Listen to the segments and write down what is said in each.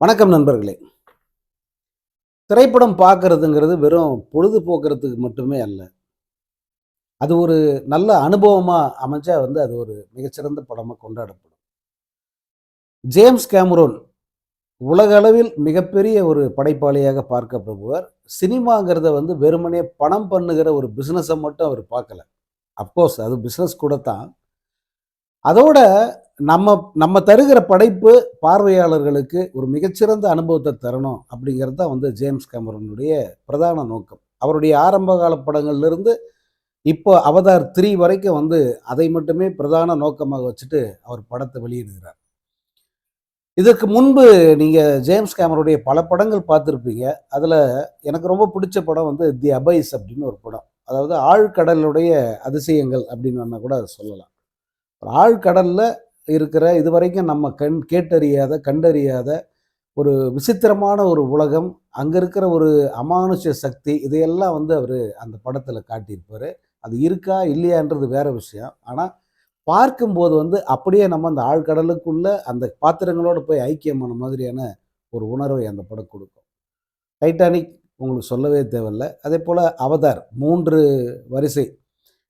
வணக்கம் நண்பர்களே. திரைப்படம் பார்க்கறதுங்கிறது வெறும் பொழுதுபோக்குறதுக்கு மட்டுமே அல்ல. அது ஒரு நல்ல அனுபவமாக அமைஞ்சா வந்து அது ஒரு மிகச்சிறந்த படமாக கொண்டாடப்படும். ஜேம்ஸ் கேமரோன் உலக அளவில் மிகப்பெரிய ஒரு படைப்பாளியாக பார்க்கப்படுவார் சினிமாங்கிறத வந்து வெறுமனே பணம் பண்ணுகிற ஒரு பிஸ்னஸை மட்டும் அவர் பார்க்கல. அப்கோர்ஸ் அது பிஸ்னஸ் கூட தான் அதோட நம்ம நம்ம தருகிற படைப்பு பார்வையாளர்களுக்கு ஒரு மிகச்சிறந்த அனுபவத்தை தரணும் அப்படிங்கிறது தான் வந்து ஜேம்ஸ் கேமரனுடைய பிரதான நோக்கம். அவருடைய ஆரம்ப கால படங்கள்லேருந்து இப்போ அவதார் த்ரீ வரைக்கும் வந்து அதை மட்டுமே பிரதான நோக்கமாக வச்சுட்டு அவர் படத்தை வெளியிடுகிறார். இதற்கு முன்பு நீங்கள் ஜேம்ஸ் கேமருடைய பல படங்கள் பார்த்துருப்பீங்க. அதில் எனக்கு ரொம்ப பிடிச்ச படம் வந்து தி அபைஸ் அப்படின்னு ஒரு படம். அதாவது ஆழ்கடலுடைய அதிசயங்கள் அப்படின்னு கூட அதை சொல்லலாம். ஆழ்கடலில் இருக்கிற இது வரைக்கும் நம்ம கண் கேட்டறியாத கண்டறியாத ஒரு விசித்திரமான ஒரு உலகம் அங்கே இருக்கிற ஒரு அமானுஷ சக்தி இதையெல்லாம் வந்து அவர் அந்த படத்தில் காட்டியிருப்பார். அது இருக்கா இல்லையான்றது வேற விஷயம். ஆனால் பார்க்கும்போது வந்து அப்படியே நம்ம அந்த ஆழ்கடலுக்குள்ளே அந்த பாத்திரங்களோடு போய் ஐக்கியமான மாதிரியான ஒரு உணர்வை அந்த படம் கொடுக்கும். டைட்டானிக் உங்களுக்கு சொல்லவே தேவையில்ல. அதே போல் அவதார் மூன்று வரிசை.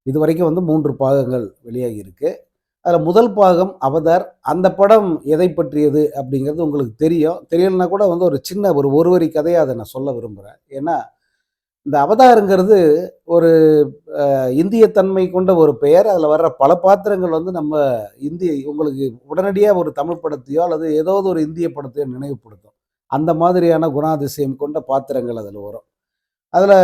இது வரைக்கும் வந்து மூன்று பாகங்கள் வெளியாகி இருக்குது அதில் முதல் பாகம் அவதார் அந்த படம் எதை பற்றியது அப்படிங்கிறது உங்களுக்கு தெரியும். தெரியலனா கூட வந்து ஒரு சின்ன ஒரு ஒரு வரி கதையை அதை நான் சொல்ல விரும்புகிறேன் ஏன்னா இந்த அவதாருங்கிறது ஒரு இந்திய தன்மை கொண்ட ஒரு பெயர். அதில் வர்ற பல பாத்திரங்கள் வந்து நம்ம இந்திய உங்களுக்கு உடனடியாக ஒரு தமிழ் படத்தையோ அல்லது ஏதாவது ஒரு இந்திய படத்தையோ நினைவுபடுத்தும். அந்த மாதிரியான குணாதிசயம் கொண்ட பாத்திரங்கள் அதில் வரும். அதில்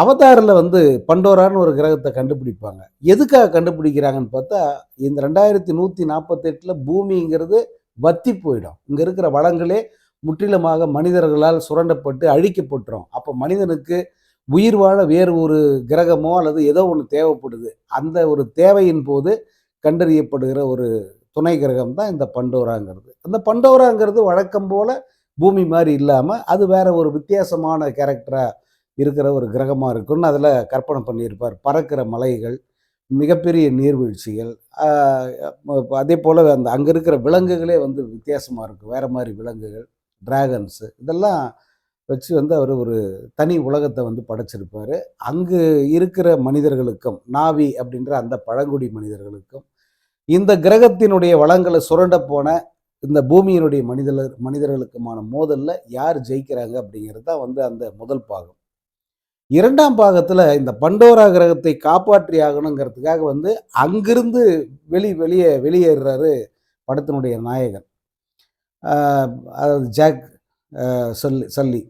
அவதாரில் வந்து பண்டோரான்னு ஒரு கிரகத்தை கண்டுபிடிப்பாங்க. எதுக்காக கண்டுபிடிக்கிறாங்கன்னு பார்த்தா இந்த ரெண்டாயிரத்தி நூற்றி நாற்பத்தெட்டில் பூமிங்கிறது வத்தி போயிடும். இங்கே இருக்கிற வளங்களே முற்றிலுமாக மனிதர்களால் சுரண்டப்பட்டு அழிக்கப்பட்டுரும். அப்போ மனிதனுக்கு உயிர் வாழ வேறு ஒரு கிரகமோ அல்லது ஏதோ ஒன்று தேவைப்படுது. அந்த ஒரு தேவையின் போது கண்டறியப்படுகிற ஒரு துணை கிரகம் தான் இந்த பண்டோராங்கிறது. அந்த பண்டோராங்கிறது வழக்கம் போல் பூமி மாதிரி இல்லாமல் அது வேற ஒரு வித்தியாசமான கேரக்டராக இருக்கிற ஒரு கிரகமாக இருக்குன்னு அதில் கற்பனை பண்ணியிருப்பார். பறக்கிற மலைகள் மிகப்பெரிய நீர்வீழ்ச்சிகள் அதே போல் அந்த அங்கே இருக்கிற விலங்குகளே வந்து வித்தியாசமாக இருக்கும். வேறு மாதிரி விலங்குகள் டிராகன்ஸு இதெல்லாம் வச்சு வந்து அவர் ஒரு தனி உலகத்தை வந்து படைச்சிருப்பார். அங்கு இருக்கிற மனிதர்களுக்கும் நாவி அப்படின்ற அந்த பழங்குடி மனிதர்களுக்கும் இந்த கிரகத்தினுடைய வளங்களை சுரண்ட போன இந்த பூமியினுடைய மனிதர் மனிதர்களுக்குமான மோதலில் யார் ஜெயிக்கிறாங்க அப்படிங்கிறது தான் வந்து அந்த முதல் பாகம். இரண்டாம் பாகத்தில் இந்த பண்டோரா கிரகத்தை காப்பாற்றி ஆகணுங்கிறதுக்காக வந்து அங்கிருந்து வெளி வெளியே வெளியேறுறாரு படத்தினுடைய நாயகன். அதாவது ஜாக் சொல்லி சொல்லி சல்லி.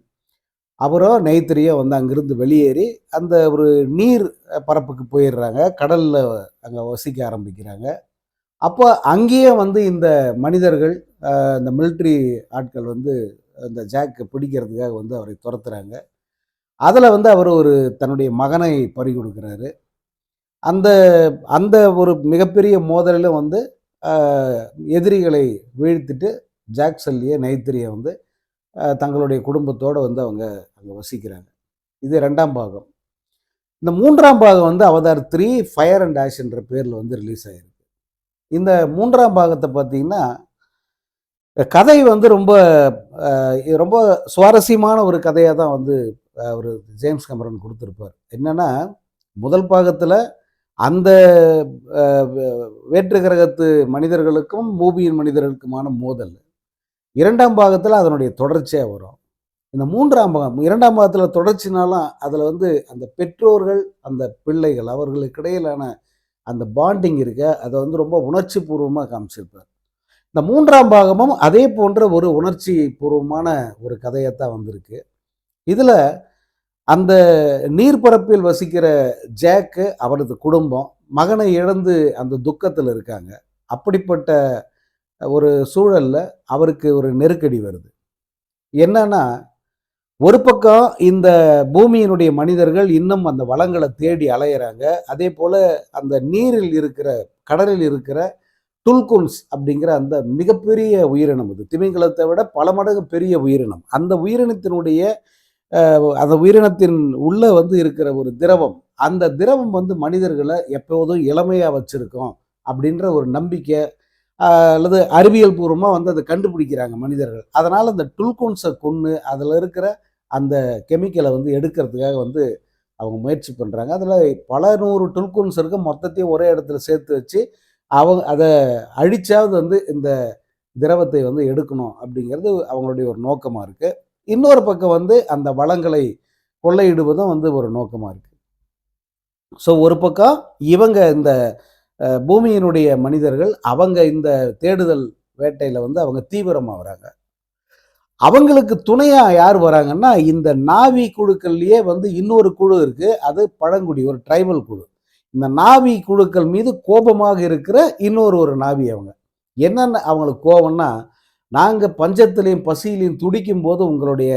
அவரோ நெய்த்திரியோ வந்து அங்கிருந்து வெளியேறி அந்த ஒரு நீர் பரப்புக்கு போயிடுறாங்க. கடலில் அங்கே வசிக்க ஆரம்பிக்கிறாங்க. அப்போ அங்கேயே வந்து இந்த மனிதர்கள் இந்த மிலிட்ரி ஆட்கள் வந்து அந்த ஜாக்கை பிடிக்கிறதுக்காக வந்து அவரை துரத்துறாங்க. அதில் வந்து அவர் ஒரு தன்னுடைய மகனை பறி கொடுக்குறாரு. அந்த அந்த ஒரு மிகப்பெரிய மோதலிலும் வந்து எதிரிகளை வீழ்த்திட்டு ஜாக் சல்லியை நைத்திரியை வந்து தங்களுடைய குடும்பத்தோடு வந்து அவங்க அங்கே வசிக்கிறாங்க. இது ரெண்டாம் பாகம். இந்த மூன்றாம் பாகம் வந்து Avatar three fire and ash என்ற பேரில் வந்து ரிலீஸ் ஆகிருக்கு இந்த மூன்றாம் பாகத்தை பார்த்தீங்கன்னா கதை வந்து ரொம்ப ரொம்ப சுவாரஸ்யமான ஒரு கதையாக தான் வந்து அவர் ஜேம்ஸ் கமரன் கொடுத்துருப்பார். என்னென்னா முதல் பாகத்தில் அந்த வேற்று கிரகத்து மனிதர்களுக்கும் பூமியின் மனிதர்களுக்குமான மோதல். இரண்டாம் பாகத்தில் அதனுடைய தொடர்ச்சியாக வரும். இந்த மூன்றாம் பாகம் இரண்டாம் பாகத்தில் தொடர்ச்சினாலும் அதில் வந்து அந்த பெற்றோர்கள் அந்த பிள்ளைகள் அவர்களுக்கு இடையிலான அந்த பாண்டிங் இருக்க அதை வந்து ரொம்ப உணர்ச்சி பூர்வமாக காமிச்சிருப்பார். இந்த மூன்றாம் பாகமும் அதே போன்ற ஒரு உணர்ச்சி பூர்வமான ஒரு கதையத்தான் வந்திருக்கு. இதில் அந்த நீர்ப்பரப்பில் வசிக்கிற ஜேக்கு அவரது குடும்பம் மகனை இழந்து அந்த துக்கத்தில் இருக்காங்க. அப்படிப்பட்ட ஒரு சூழலில் அவருக்கு ஒரு நெருக்கடி வருது. என்னன்னா ஒரு பக்கம் இந்த பூமியினுடைய மனிதர்கள் இன்னும் அந்த வளங்களை தேடி அலையிறாங்க. அதே போல் அந்த நீரில் இருக்கிற கடலில் இருக்கிற டுல்குன்ஸ் அப்படிங்கிற அந்த மிகப்பெரிய உயிரினம் இது. திமிங்கலத்தை விட பல மடங்கு பெரிய உயிரினம். அந்த உயிரினத்தினுடைய அந்த உயிரினத்தின் உள்ள வந்து இருக்கிற ஒரு திரவம் அந்த திரவம் வந்து மனிதர்களை எப்போதும் இளமையாக வச்சிருக்கோம் அப்படின்ற ஒரு நம்பிக்கை அல்லது அறிவியல் பூர்வமாக வந்து அதை கண்டுபிடிக்கிறாங்க மனிதர்கள். அதனால் அந்த டுல்கோன்ஸை கொன்று அதில் இருக்கிற அந்த கெமிக்கலை வந்து எடுக்கிறதுக்காக வந்து அவங்க முயற்சி பண்ணுறாங்க அதில் பல நூறு டுல்கோன்ஸ் இருக்க மொத்தத்தையும் ஒரே இடத்துல சேர்த்து வச்சு அவங்க அதை அழிச்சாவது வந்து இந்த திரவத்தை வந்து எடுக்கணும் அப்படிங்கிறது அவங்களுடைய ஒரு நோக்கமாக இருக்குது இன்னொரு பக்கம் வந்து அந்த வளங்களை கொள்ளையிடுவதும் வந்து ஒரு நோக்கமாக இருக்குது ஸோ ஒரு பக்கம் இவங்க இந்த பூமியினுடைய மனிதர்கள் அவங்க இந்த தேடுதல் வேட்டையில் வந்து அவங்க தீவிரமாக வராங்க. அவங்களுக்கு துணையாக யார் வராங்கன்னா இந்த நாவி குழுக்கள்லேயே வந்து இன்னொரு குழு இருக்குது அது பழங்குடி ஒரு ட்ரைபல் குழு. இந்த நாவி குழுக்கள் மீது கோபமாக இருக்கிற இன்னொரு ஒரு நாவி அவங்க. என்னென்ன அவங்களுக்கு கோபம்னா நாங்கள் பஞ்சத்திலையும் பசியிலையும் துடிக்கும் போது உங்களுடைய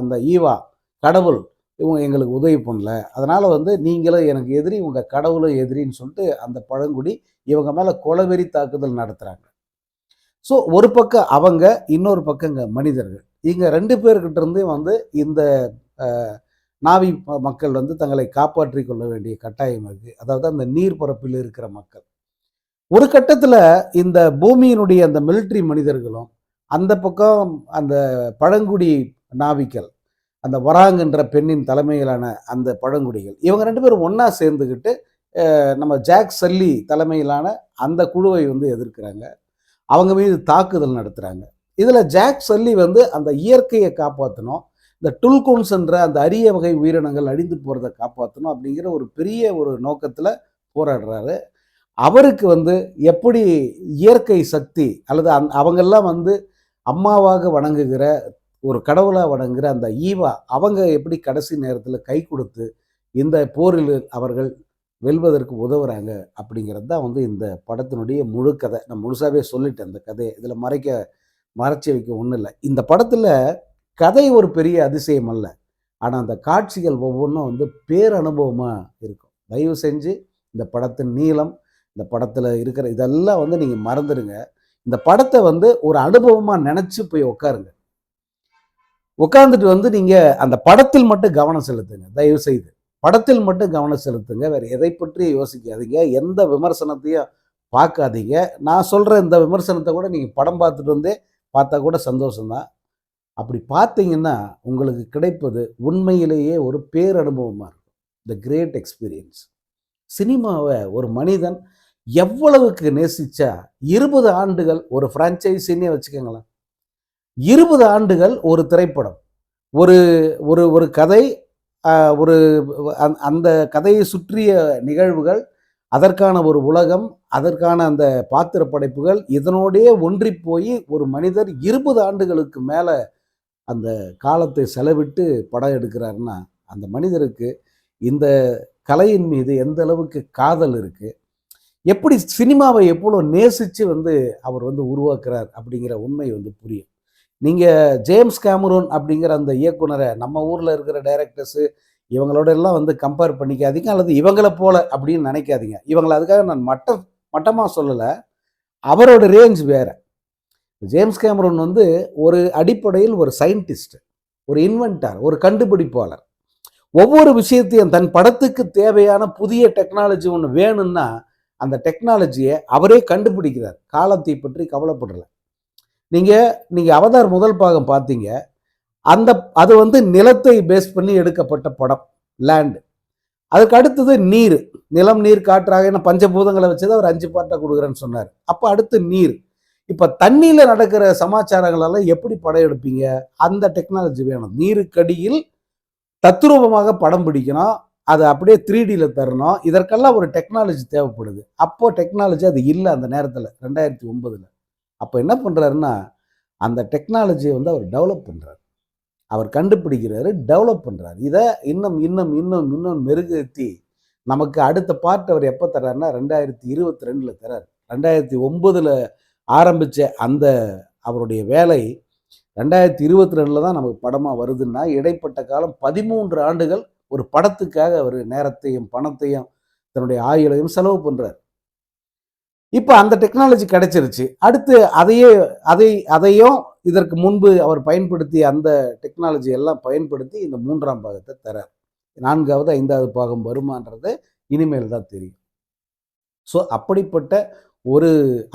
அந்த ஈவா கடவுள் இவங்க எங்களுக்கு உதவி பண்ணல. அதனால் வந்து நீங்களும் எனக்கு எதிரி உங்கள் கடவுளும் எதிரின்னு சொல்லிட்டு அந்த பழங்குடி இவங்க மேலே கொலவெறி தாக்குதல் நடத்துகிறாங்க ஸோ ஒரு பக்கம் அவங்க இன்னொரு பக்கம் இங்கே மனிதர்கள். இங்கே ரெண்டு பேர்கிட்ட இருந்தே வந்து இந்த நாவி மக்கள் வந்து தங்களை காப்பாற்றி கொள்ள வேண்டிய கட்டாயம் இருக்குது அதாவது அந்த நீர்ப்பரப்பில் இருக்கிற மக்கள். ஒரு கட்டத்தில் இந்த பூமியினுடைய அந்த மிலிட்ரி மனிதர்களும் அந்த பக்கம் அந்த பழங்குடி நாவிக்கள் அந்த வராங்கன்ற பெண்ணின் தலைமையிலான அந்த பழங்குடிகள் இவங்க ரெண்டு பேரும் ஒன்றா சேர்ந்துக்கிட்டு நம்ம ஜாக் சல்லி தலைமையிலான அந்த குழுவை வந்து எதிர்க்கிறாங்க. அவங்க மீது தாக்குதல் நடத்துகிறாங்க இதில் ஜாக் சல்லி வந்து அந்த இயற்கையை காப்பாற்றணும் இந்த டுல்கோன்ஸ்ன்ற அந்த அரிய வகை உயிரினங்கள் அழிந்து போகிறத காப்பாற்றணும் அப்படிங்கிற ஒரு பெரிய ஒரு நோக்கத்தில் போராடுறாரு. அவருக்கு வந்து எப்படி இயற்கை சக்தி அல்லது அந் அவங்கெல்லாம் வந்து அம்மாவாக வணங்குகிற ஒரு கடவுளாக வணங்குகிற அந்த ஈவா அவங்க எப்படி கடைசி நேரத்தில் கை கொடுத்து இந்த போரில் அவர்கள் வெல்வதற்கு உதவுறாங்க அப்படிங்கிறது தான் வந்து இந்த படத்தினுடைய முழு கதை. நான் முழுசாகவே சொல்லிட்டேன் இந்த கதையை. இதில் மறைக்க மறைச்சி வைக்க ஒன்றும் இல்லை. இந்த படத்தில் கதை ஒரு பெரிய அதிசயம் அல்ல. ஆனால் அந்த காட்சிகள் ஒவ்வொன்றும் வந்து பேரனுபவமாக இருக்கும். தயவு செஞ்சு இந்த படத்தின் நீளம் இந்த படத்தில் இருக்கிற இதெல்லாம் வந்து நீங்கள் மறந்துடுங்க இந்த படத்தை வந்து ஒரு அனுபவமாக நினச்சி போய் உட்காருங்க உட்காந்துட்டு வந்து நீங்கள் அந்த படத்தில் மட்டும் கவனம் செலுத்துங்க தயவு செய்து. படத்தில் மட்டும் கவனம் செலுத்துங்க வேறு எதை பற்றி யோசிக்காதீங்க எந்த விமர்சனத்தையும் பார்க்காதீங்க. நான் சொல்கிற இந்த விமர்சனத்தை கூட நீங்கள் படம் பார்த்துட்டு வந்தே பார்த்தா கூட சந்தோஷம்தான். அப்படி பார்த்தீங்கன்னா உங்களுக்கு கிடைப்பது உண்மையிலேயே ஒரு பேரனுபவமாக இருக்கும். த கிரேட் எக்ஸ்பீரியன்ஸ் சினிமாவை ஒரு மனிதன் எவ்வளவுக்கு நேசிச்சா இருபது ஆண்டுகள் ஒரு ஃப்ரான்ச்சைஸின்னே வச்சுக்கோங்களேன். இருபது ஆண்டுகள் ஒரு திரைப்படம். ஒரு ஒரு ஒரு கதை ஒரு அந்த- அந்த கதையை சுற்றிய நிகழ்வுகள் அதற்கான ஒரு உலகம் அதற்கான அந்த பாத்திர படைப்புகள் இதனோடே ஒன்றி போய் ஒரு மனிதர் இருபது ஆண்டுகளுக்கு மேலே அந்த காலத்தை செலவிட்டு படம் எடுக்கிறாருன்னா அந்த மனிதருக்கு இந்த கலையின் மீது எந்த அளவுக்கு காதல் இருக்குது எப்படி சினிமாவை எவ்வளோ நேசித்து வந்து அவர் வந்து உருவாக்குறார் அப்படிங்கிற உண்மை வந்து புரியும். நீங்கள் ஜேம்ஸ் கேமரூன் அப்படிங்கிற அந்த இயக்குனரை நம்ம ஊரில் இருக்கிற டைரக்டர்ஸு இவங்களோட எல்லாம் வந்து கம்பேர் பண்ணிக்காதீங்க அல்லது இவங்கள போல அப்படின்னு நினைக்காதீங்க. இவங்களை அதுக்காக நான் மட்டம் மட்டமாக சொல்லலை. அவரோட ரேஞ்ச் வேறு. ஜேம்ஸ் கேமரூன் வந்து ஒரு அடிப்படையில் ஒரு சயின்டிஸ்ட் ஒரு இன்வென்டார் ஒரு கண்டுபிடிப்பாளர். ஒவ்வொரு விஷயத்தையும் தன் படத்துக்கு தேவையான புதிய டெக்னாலஜி ஒன்று வேணும்னா அந்த டெக்னாலஜியை அவரே கண்டுபிடிக்கிறார். காலத்தை பற்றி கவலைப்படல. நீங்கள் நீங்கள் அவதார் முதல் பாகம் பார்த்தீங்க. அந்த அது வந்து நிலத்தை பேஸ் பண்ணி எடுக்கப்பட்ட படம் லேண்டு அதுக்கு அடுத்தது நீர். நிலம் நீர் காற்றாக என்ன பஞ்சபூதங்களை வச்சு அவர் அஞ்சு பாட்டை கொடுக்குறேன்னு சொன்னார். அப்போ அடுத்து நீர். இப்போ தண்ணியில் நடக்கிற சமாச்சாரங்களெல்லாம் எப்படி படம் எடுப்பீங்க? அந்த டெக்னாலஜி வேணும். நீருக்கடியில் தத்ரூபமாக படம் பிடிக்கணும். அதை அப்படியே த்ரீ டியில் தரணும். இதற்கெல்லாம் ஒரு டெக்னாலஜி தேவைப்படுது. அப்போது டெக்னாலஜி அது இல்லை அந்த நேரத்தில் ரெண்டாயிரத்தி ஒன்பதில். அப்போ என்ன பண்ணுறாருன்னா அந்த டெக்னாலஜியை வந்து அவர் டெவலப் பண்ணுறாரு அவர் கண்டுபிடிக்கிறாரு டெவலப் பண்ணுறாரு இதை இன்னும் இன்னும் இன்னும் இன்னும் மெருகேற்றி நமக்கு அடுத்த பார்ட் அவர் எப்போ தர்றாருன்னா ரெண்டாயிரத்தி இருபத்தி ரெண்டில் தர்றார். ரெண்டாயிரத்தி ஒம்பதில் ஆரம்பித்த அந்த அவருடைய வேலை ரெண்டாயிரத்தி இருபத்தி ரெண்டில் தான் நமக்கு படமாக வருதுன்னா இடைப்பட்ட காலம் பதிமூன்று ஆண்டுகள் ஒரு படத்துக்காக அவர் நேரத்தையும் பணத்தையும் தன்னுடைய ஆயுளையும் செலவு பண்ணுறார் இப்போ அந்த டெக்னாலஜி கிடைச்சிருச்சு. அடுத்து அதையே அதை அதையும் இதற்கு முன்பு அவர் பயன்படுத்திய அந்த டெக்னாலஜி எல்லாம் பயன்படுத்தி இந்த மூன்றாம் பாகத்தை தரார் நான்காவது ஐந்தாவது பாகம் வருமான்றது இனிமேல் தான் தெரியும். ஸோ அப்படிப்பட்ட ஒரு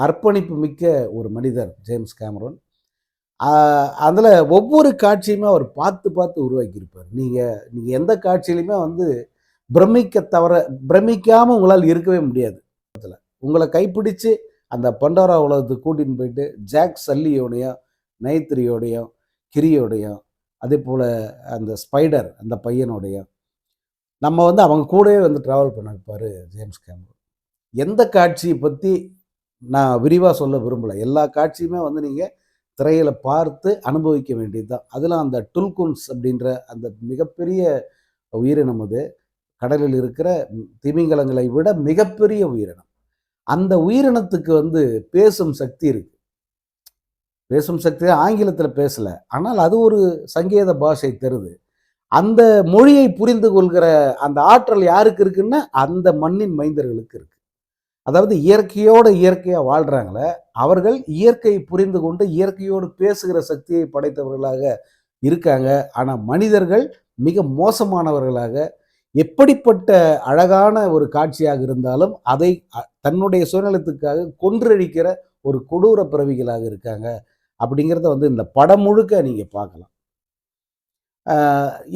அர்ப்பணிப்பு மிக்க ஒரு மனிதர் ஜேம்ஸ் கேமரோன். அதில் ஒவ்வொரு காட்சியுமே அவர் பார்த்து பார்த்து உருவாக்கியிருப்பார். நீங்கள் நீங்கள் எந்த காட்சியிலையுமே வந்து பிரமிக்க தவிர பிரமிக்காமல் உங்களால் இருக்கவே முடியாது. அதில் உங்களை கைப்பிடிச்சு அந்த பண்டோரா உலகத்துக்கு கூட்டின்னு போயிட்டு ஜாக் சல்லியோடையும் நைத்திரியோடையும் கிரியோடையும் அதே போல் அந்த ஸ்பைடர் அந்த பையனோடையும் நம்ம வந்து அவங்க கூடவே வந்து ட்ராவல் பண்ணிருப்பார் ஜேம்ஸ் கேமரன். எந்த காட்சியை பற்றி நான் விரிவாக சொல்ல விரும்பலை. எல்லா காட்சியுமே வந்து நீங்கள் திரையில் பார்த்து அனுபவிக்க வேண்டியது தான் அதில் அந்த டுல்குன்ஸ் அப்படின்ற அந்த மிகப்பெரிய உயிரினம் அது. கடலில் இருக்கிற திமிங்கலங்களை விட மிகப்பெரிய உயிரினம். அந்த உயிரினத்துக்கு வந்து பேசும் சக்தி இருக்கு. பேசும் சக்தி ஆங்கிலத்தில் பேசலை. ஆனால் அது ஒரு சங்கேத பாஷை தருது. அந்த மொழியை புரிந்து கொள்கிற அந்த ஆற்றல் யாருக்கு இருக்குன்னா அந்த மண்ணின் மைந்தர்களுக்கு இருக்கு. அதாவது இயற்கையோடு இயற்கையாக வாழ்கிறாங்களே அவர்கள் இயற்கையை புரிந்து கொண்டு இயற்கையோடு பேசுகிற சக்தியை படைத்தவர்களாக இருக்காங்க. ஆனால் மனிதர்கள் மிக மோசமானவர்களாக எப்படிப்பட்ட அழகான ஒரு காட்சியாக இருந்தாலும் அதை தன்னுடைய சுயநலத்துக்காக கொன்றழிக்கிற ஒரு கொடூர பிறவிகளாக இருக்காங்க. அப்படிங்கிறத வந்து இந்த படம் முழுக்க நீங்கள் பார்க்கலாம்.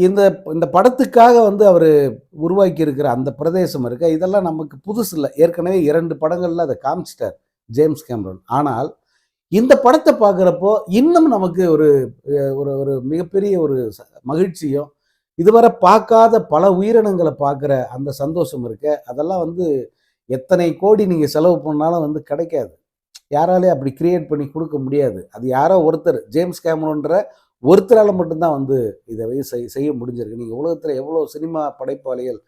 இந்த இந்த படத்துக்காக வந்து அவர் உருவாக்கி இருக்கிற அந்த பிரதேசம் இருக்க? இதெல்லாம் நமக்கு புதுசு இல்லை ஏற்கனவே இரண்டு படங்களில் அதை காமிச்சிட்டார். James Cameron. ஆனால் இந்த படத்தை பார்க்குறப்போ இன்னும் நமக்கு ஒரு ஒரு ஒரு மிகப்பெரிய ஒரு மகிழ்ச்சியும் இதுவரை பார்க்காத பல உயிரினங்களை பார்க்குற அந்த சந்தோஷம் இருக்க அதெல்லாம் வந்து எத்தனை கோடி நீங்கள் செலவு பண்ணாலும் வந்து கிடைக்காது. யாராலே அப்படி கிரியேட் பண்ணி கொடுக்க முடியாது. அது யாரோ ஒருத்தர் ஜேம்ஸ் கேமரோன்ற ஒருத்தரால் மட்டும்தான் வந்து இதை செய் செய்ய முடிஞ்சிருக்கு. நீங்கள் உலகத்தில் எவ்வளோ சினிமா படைப்பாளிகள்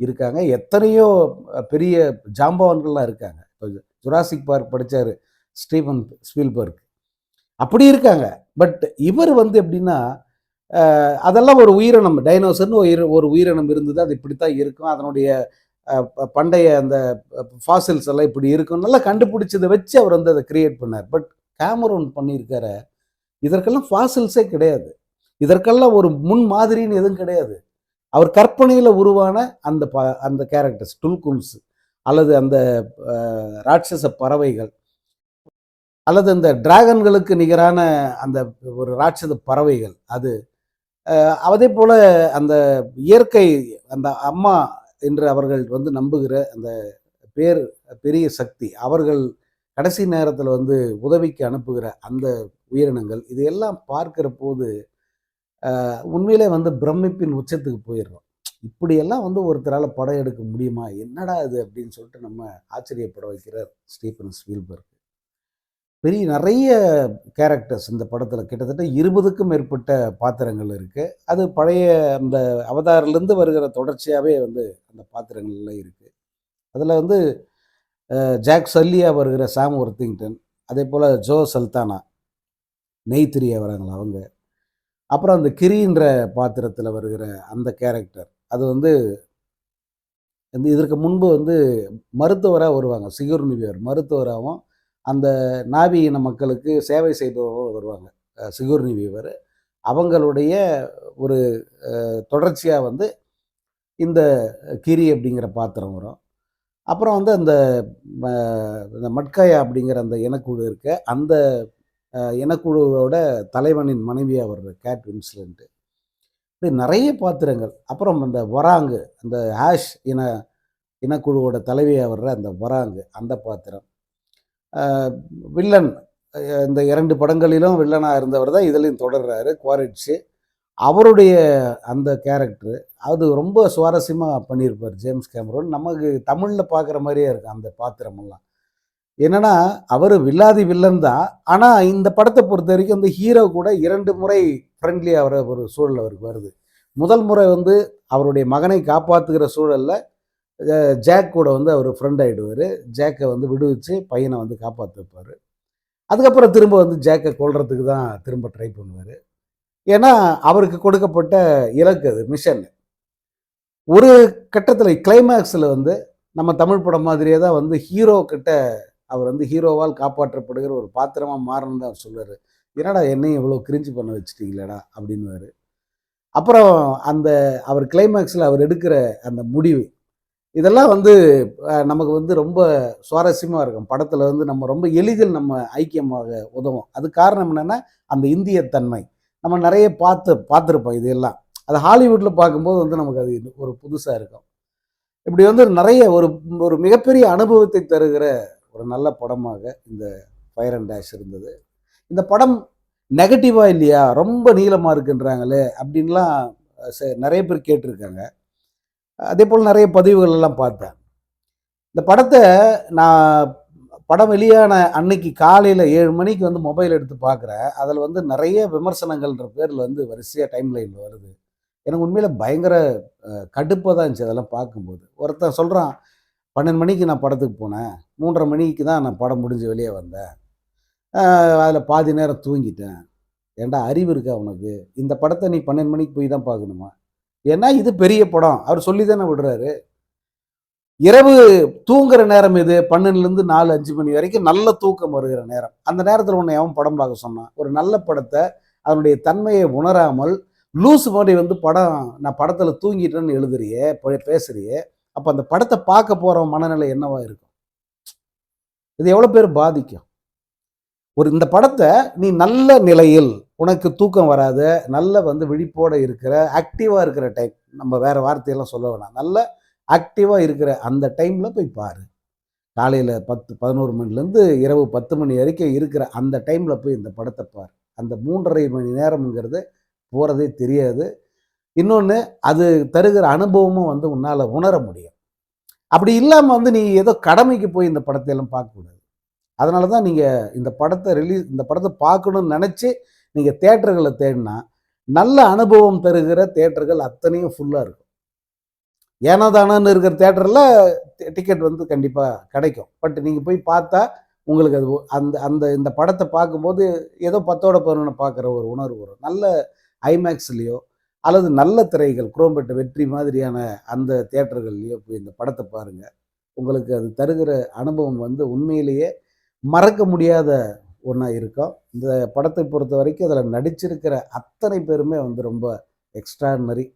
இருக்காங்க எத்தனையோ பெரிய ஜாம்பவான்கள்லாம் இருக்காங்க. இப்போ ஜுராசிக் பார்க் படித்தார் ஸ்டீவன் ஸ்பீல்பர்க். அப்படி இருக்காங்க. பட் இவர் வந்து எப்படின்னா அதெல்லாம் ஒரு உயிரினம். டைனோசர்னு உயிர் ஒரு உயிரினம் இருந்தது. அது இப்படித்தான் இருக்கும். அதனுடைய பண்டைய அந்த ஃபாசில்ஸ் எல்லாம் இப்படி இருக்கும். நல்லா கண்டுபிடிச்சதை வச்சு அவர் வந்து அதை கிரியேட் பண்ணார். பட் கேமரோன் பண்ணியிருக்கார. இதற்கெல்லாம் ஃபாசில்ஸே கிடையாது. இதற்கெல்லாம் ஒரு முன் மாதிரின்னு எதுவும் கிடையாது. அவர் கற்பனையில் உருவான அந்த ப அந்த கேரக்டர்ஸ் டுல்குன்ஸ் அல்லது அந்த ராட்சச பறவைகள் அல்லது அந்த டிராகன்களுக்கு நிகரான அந்த ஒரு ராட்சத பறவைகள் அது அதே போல் அந்த இயற்கை அந்த அம்மா என்று அவர்கள் வந்து நம்புகிற அந்த பேர் பெரிய சக்தி அவர்கள் கடைசி நேரத்தில் வந்து உதவிக்கு அனுப்புகிற அந்த உயிரினங்கள் இதையெல்லாம் பார்க்கிற போது உண்மையிலே வந்து பிரமிப்பின் உச்சத்துக்கு போயிடுறோம். இப்படியெல்லாம் வந்து ஒருத்தரால் படம் எடுக்க முடியுமா? என்னடா இது? அப்படின்னு சொல்லிட்டு நம்ம ஆச்சரியப்பட வைக்கிறார் ஸ்டீஃபன் ஸ்வீல்பர்க் பெரிய நிறைய கேரக்டர்ஸ் இந்த படத்தில் கிட்டத்தட்ட இருபதுக்கும் மேற்பட்ட பாத்திரங்கள் இருக்குது அது பழைய அந்த அவதாரிலேருந்து வருகிற தொடர்ச்சியாகவே வந்து அந்த பாத்திரங்கள்லாம் இருக்குது அதில் வந்து ஜாக் சல்லியா வருகிற சாம் ஒர்த்திங்டன் அதே போல் ஜோ சல்தானா நெய்த்திரியா வராங்களா அவங்க. அப்புறம் அந்த கிரின்ற பாத்திரத்தில் வருகிற அந்த கேரக்டர். அது வந்து இந்த இதற்கு முன்பு வந்து மருத்துவராக வருவாங்க. சிகுர்னிவியர் மருத்துவராகவும் அந்த நாவி இன மக்களுக்கு சேவை செய்பவரும் வருவாங்க. சிகுர்னிவியவர் அவங்களுடைய ஒரு தொடர்ச்சியாக வந்து இந்த கிரி அப்படிங்கிற பாத்திரம் வரும். அப்புறம் வந்து அந்த இந்த மட்காயா அப்படிங்கிற அந்த இனக்குழு இருக்க. அந்த இனக்குழுவோட தலைவனின் மனைவியாக வர்ற கேட் வின்ஸ்லண்ட்டு இது நிறைய பாத்திரங்கள். அப்புறம் அந்த வராங்கு அந்த ஹேஷ் இன இனக்குழுவோட தலைவியாக வர்ற அந்த வராங்கு அந்த பாத்திரம். வில்லன் இந்த இரண்டு படங்களிலும் வில்லனாக இருந்தவர் தான் இதுலேயும் தொடர்றாரு குவாரிட்ஸு அவருடைய அந்த கேரக்டரு அது ரொம்ப சுவாரஸ்யமாக பண்ணியிருப்பார் ஜேம்ஸ் கேமரோன். நமக்கு தமிழில் பார்க்குற மாதிரியே இருக்கும் அந்த பாத்திரமெல்லாம். என்னென்னா அவர் வில்லாதி வில்லன் தான். ஆனால் இந்த படத்தை பொறுத்த வரைக்கும் இந்த ஹீரோ கூட இரண்டு முறை ஃப்ரெண்ட்லி ஆகிற ஒரு சூழல் அவருக்கு வருது. முதல் முறை வந்து அவருடைய மகனை காப்பாற்றுகிற சூழலில் ஜாக் கூட வந்து அவர் ஃப்ரெண்ட் ஆகிடுவார் ஜேக்கை வந்து விடுவிச்சு பையனை வந்து காப்பாற்றிப்பார் அதுக்கப்புறம் திரும்ப வந்து ஜேக்கை கொள்றதுக்கு தான் திரும்ப ட்ரை பண்ணுவார். ஏன்னா அவருக்கு கொடுக்கப்பட்ட இலக்கு அது மிஷன் ஒரு கட்டத்தில் கிளைமேக்ஸில் வந்து நம்ம தமிழ் படம் மாதிரியே தான் வந்து ஹீரோ கிட்ட அவர் வந்து ஹீரோவால் காப்பாற்றப்படுகிற ஒரு பாத்திரமாக மாறணும் தான் அவர் சொல்லுவார் என்னடா என்னையும் இவ்வளோ கிரிஞ்சு பண்ண வச்சுட்டீங்களேடா அப்படின்னுவாரு. அப்புறம் அந்த அவர் கிளைமேக்ஸில் அவர் எடுக்கிற அந்த முடிவு இதெல்லாம் வந்து நமக்கு வந்து ரொம்ப சுவாரஸ்யமாக இருக்கும். படத்தில் வந்து நம்ம ரொம்ப எளிதில் நம்ம ஐக்கியமாக உதவும். அது காரணம் என்னென்னா அந்த இந்திய தன்மை. நம்ம நிறைய பார்த்து பார்த்துருப்போம் இது எல்லாம் அது ஹாலிவுட்டில் பார்க்கும்போது வந்து நமக்கு அது ஒரு புதுசாக இருக்கும். இப்படி வந்து நிறைய ஒரு ஒரு மிகப்பெரிய அனுபவத்தை தருகிற ஒரு நல்ல படமாக இந்த ஃபயர் அண்ட் டேஷ் இருந்தது. இந்த படம் நெகட்டிவாக இல்லையா? ரொம்ப நீளமாக இருக்குன்றாங்களே அப்படின்லாம் நிறைய பேர் கேட்டிருக்காங்க. அதே போல் நிறைய பதிவுகள் எல்லாம் பார்த்தேன். இந்த படத்தை நான் படம் வெளியான அன்னைக்கு காலையில் ஏழு மணிக்கு வந்து மொபைல் எடுத்து பார்க்குறேன். அதில் வந்து நிறைய விமர்சனங்கள்ன்ற பேரில் வந்து வரிசையாக டைம் லைனில் வருது. எனக்கு உண்மையில் பயங்கர கடுப்பாக தான் இருந்துச்சு அதெல்லாம் பார்க்கும்போது. ஒருத்தன் சொல்கிறான் பன்னெண்டு மணிக்கு நான் படத்துக்கு போனேன். மூன்றரை மணிக்கு தான் நான் படம் முடிஞ்சு வெளியே வந்தேன். அதில் பாதி நேரம் தூங்கிட்டேன். ஏன்டா அறிவு இருக்கா உனக்கு? இந்த படத்தை நீ பன்னெண்டு மணிக்கு போய் தான் பார்க்கணுமா? ஏன்னா இது பெரிய படம். அவர் சொல்லி தானே விடுறாரு. இரவு தூங்குற நேரம் இது பன்னெண்டுலேருந்து நாலு அஞ்சு மணி வரைக்கும் நல்ல தூக்கம் வருகிற நேரம். அந்த நேரத்தில் உன்னை அவன் படம் பார்க்க சொன்னான். ஒரு நல்ல படத்தை அதனுடைய தன்மையை உணராமல் லூஸ் மாதிரி வந்து படம் நான் படத்தில் தூங்கிட்டேன்னு எழுதுறியே பேசுறியே அப்போ அந்த படத்தை பார்க்க போகிற மனநிலை என்னவா இருக்கும்? இது எவ்வளோ பேர் பாதிக்கும்? ஒரு இந்த படத்தை நீ நல்ல நிலையில் உனக்கு தூக்கம் வராத நல்ல வந்து விழிப்போடு இருக்கிற ஆக்டிவாக இருக்கிற டைம் நம்ம வேறு வார்த்தையெல்லாம் சொல்ல வேணாம். நல்ல ஆக்டிவாக இருக்கிற அந்த டைமில் போய் பாரு. காலையில் பத்து பதினோரு மணிலேருந்து இரவு பத்து மணி வரைக்கும் இருக்கிற அந்த டைமில் போய் இந்த படத்தை பார். அந்த மூன்றரை மணி நேரம்ங்கிறது போகிறதே தெரியாது. இன்னொன்று அது தருகிற அனுபவமும் வந்து உன்னால் உணர முடியும். அப்படி இல்லாமல் வந்து நீ ஏதோ கடமைக்கு போய் இந்த படத்தையெல்லாம் பார்க்கக்கூடாது. அதனால தான் நீங்கள் இந்த படத்தை ரிலீஸ் இந்த படத்தை பார்க்கணும்னு நினச்சி நீங்கள் தேட்டர்களை தேடினா நல்ல அனுபவம் தருகிற தேட்டர்கள் அத்தனையும் ஃபுல்லாக இருக்கும். ஏனோ தானோன்னு இருக்கிற தேட்டரில் டிக்கெட் வந்து கண்டிப்பாக கிடைக்கும். பட் நீங்கள் போய் பார்த்தா உங்களுக்கு அது ஒ- அந்த அந்த இந்த படத்தை பார்க்கும்போது ஏதோ பத்தோட பதினொன்று பார்க்குற ஒரு உணர்வு வரும். நல்ல ஐமேக்ஸ்லேயோ அல்லது நல்ல திரைகள் குரோம்பெட்டு வெற்றி மாதிரியான அந்த தேட்டர்கள்லையோ போய் இந்த படத்தை பாருங்கள் உங்களுக்கு அது தருகிற அனுபவம் வந்து உண்மையிலேயே மறக்க முடியாத ஒன்றா இருக்கும் இந்த படத்தை பொறுத்த வரைக்கும் அதில் நடிச்சிருக்கிற அத்தனை பேருமே வந்து ரொம்ப எக்ஸ்ட்ரானரி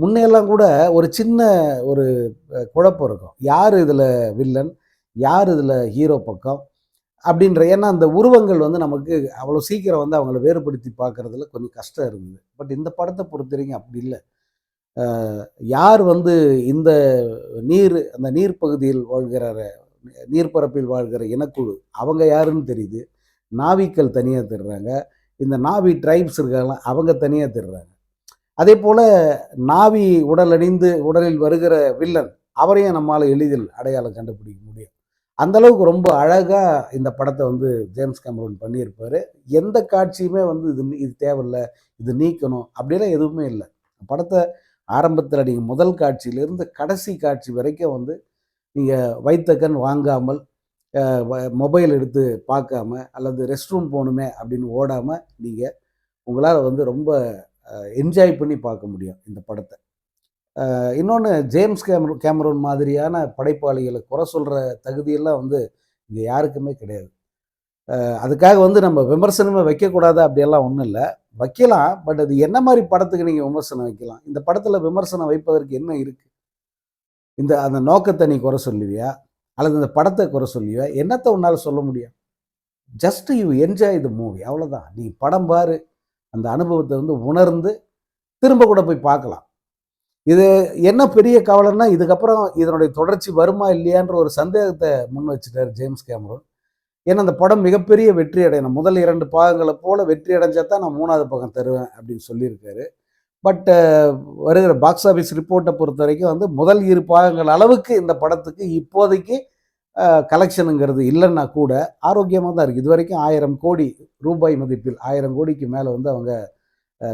முன்னையெல்லாம் கூட ஒரு சின்ன ஒரு குழப்பம் இருக்கும். யார் இதில் வில்லன் யார் இதில் ஹீரோ பக்கம்? அப்படின்ற ஏன்னா அந்த உருவங்கள் வந்து நமக்கு அவ்வளோ சீக்கிரம் வந்து அவங்கள வேறுபடுத்தி பார்க்கறதுல கொஞ்சம் கஷ்டம் இருந்தது. பட் இந்த படத்தை பொறுத்த வரைக்கும் அப்படி இல்லை. யார் வந்து இந்த நீர் அந்த நீர் பகுதியில் வாழ்கிற நீர்ப்பரப்பில் வாழ்கிற இனக்குழு. அவங்க யாருன்னு தெரியுது. நாவிக்கள் தனியாக திடுறாங்க இந்த நாவி ட்ரைப்ஸ் இருக்காங்க அவங்க தனியாக திடுறாங்க அதே போல் நாவி உடல் அணிந்து உடலில் வருகிற வில்லன் அவரையும் நம்மால் எளிதில் அடையாளம் கண்டுபிடிக்க முடியும். அந்த அளவுக்கு ரொம்ப அழகாக இந்த படத்தை வந்து ஜேம்ஸ் கேமரூன் பண்ணியிருப்பார். எந்த காட்சியுமே வந்து இது இது தேவையில்லை இது நீக்கணும் அப்படிலாம் எதுவுமே இல்லை. படத்தை ஆரம்பத்தில் நீங்கள் முதல் காட்சியிலேருந்து கடைசி காட்சி வரைக்கும் வந்து நீங்கள் வைத்த கண் வாங்காமல் மொபைல் எடுத்து பார்க்காம அல்லது ரெஸ்ட் ரூம் போகணுமே அப்படின்னு ஓடாமல் நீங்கள் உங்களால் வந்து ரொம்ப என்ஜாய் பண்ணி பார்க்க முடியும் இந்த படத்தை. இன்னொன்று ஜேம்ஸ் கேமரோ கேமரூன் மாதிரியான படைப்பாளிகளை குறை சொல்கிற தகுதியெல்லாம் வந்து இங்கே யாருக்குமே கிடையாது. அதுக்காக வந்து நம்ம விமர்சனமே வைக்கக்கூடாது அப்படியெல்லாம் ஒன்றும் இல்லை. வைக்கலாம் பட் அது என்ன மாதிரி படத்துக்கு நீங்கள் விமர்சனம் வைக்கலாம்? இந்த படத்தில் விமர்சனம் வைப்பதற்கு என்ன இருக்குது இந்த அந்த நோக்கத்தை நீ குறை சொல்லுவியா? அல்லது இந்த படத்தை குறை சொல்லுவியா? என்னத்தை உன்னால் சொல்ல முடியும்? Just you enjoy the movie அவ்வளோதான் நீ படம் பாரு. அந்த அனுபவத்தை வந்து உணர்ந்து திரும்ப கூட போய் பார்க்கலாம். இது என்ன பெரிய கவலைன்னா இதுக்கப்புறம் இதனுடைய தொடர்ச்சி வருமா இல்லையான்ற ஒரு சந்தேகத்தை முன் வச்சுட்டார் ஜேம்ஸ் கேமரூன். ஏன்னா அந்த படம் மிகப்பெரிய வெற்றி அடையணும் முதல் இரண்டு பாகங்களை போல வெற்றி அடைஞ்சா தான் நான் மூணாவது பக்கம் தருவேன் அப்படின்னு சொல்லியிருக்காரு. பட் வருகிற பாக்ஸ் ஆஃபீஸ் ரிப்போர்ட்டை பொறுத்த வரைக்கும் வந்து முதல் இரு பாகங்கள் அளவுக்கு இந்த படத்துக்கு இப்போதைக்கு கலெக்ஷனுங்கிறது இல்லைன்னா கூட ஆரோக்கியமாக தான் இருக்குது இது வரைக்கும் ஆயிரம் கோடி ரூபாய் மதிப்பில் ஆயிரம் கோடிக்கு மேலே வந்து அவங்க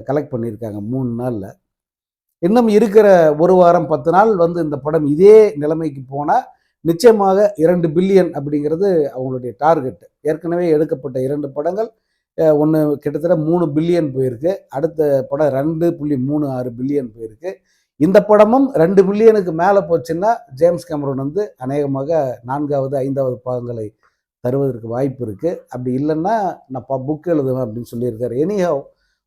கலெக்ட் பண்ணியிருக்காங்க மூணு நாளில். இன்னும் இருக்கிற ஒரு வாரம் பத்து நாள் வந்து இந்த படம் இதே நிலைமைக்கு போனால் நிச்சயமாக இரண்டு பில்லியன் அப்படிங்கிறது அவங்களுடைய டார்கெட் ஏற்கனவே எடுக்கப்பட்ட இரண்டு படங்கள் ஒன்று கிட்டத்தட்ட மூணு பில்லியன் போயிருக்கு. அடுத்த படம் ரெண்டு புள்ளி மூணு ஆறு பில்லியன் போயிருக்கு. இந்த படமும் ரெண்டு பில்லியனுக்கு மேலே போச்சுன்னா ஜேம்ஸ் கேமரூன் வந்து அநேகமாக நான்காவது ஐந்தாவது பாகங்களை தருவதற்கு வாய்ப்பு இருக்குது அப்படி இல்லைன்னா நான் புக் எழுதுவேன் அப்படின்னு சொல்லியிருக்காரு. எனிஹவ்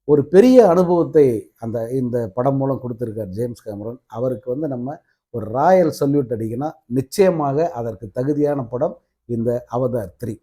ஒரு பெரிய அனுபவத்தை அந்த இந்த படம் மூலம் கொடுத்துருக்கார் ஜேம்ஸ் கேமரன். அவருக்கு வந்து நம்ம ஒரு ராயல் சல்யூட் அடிக்கணும் நிச்சயமாக அதற்கு தகுதியான படம் இந்த அவதார் த்ரீ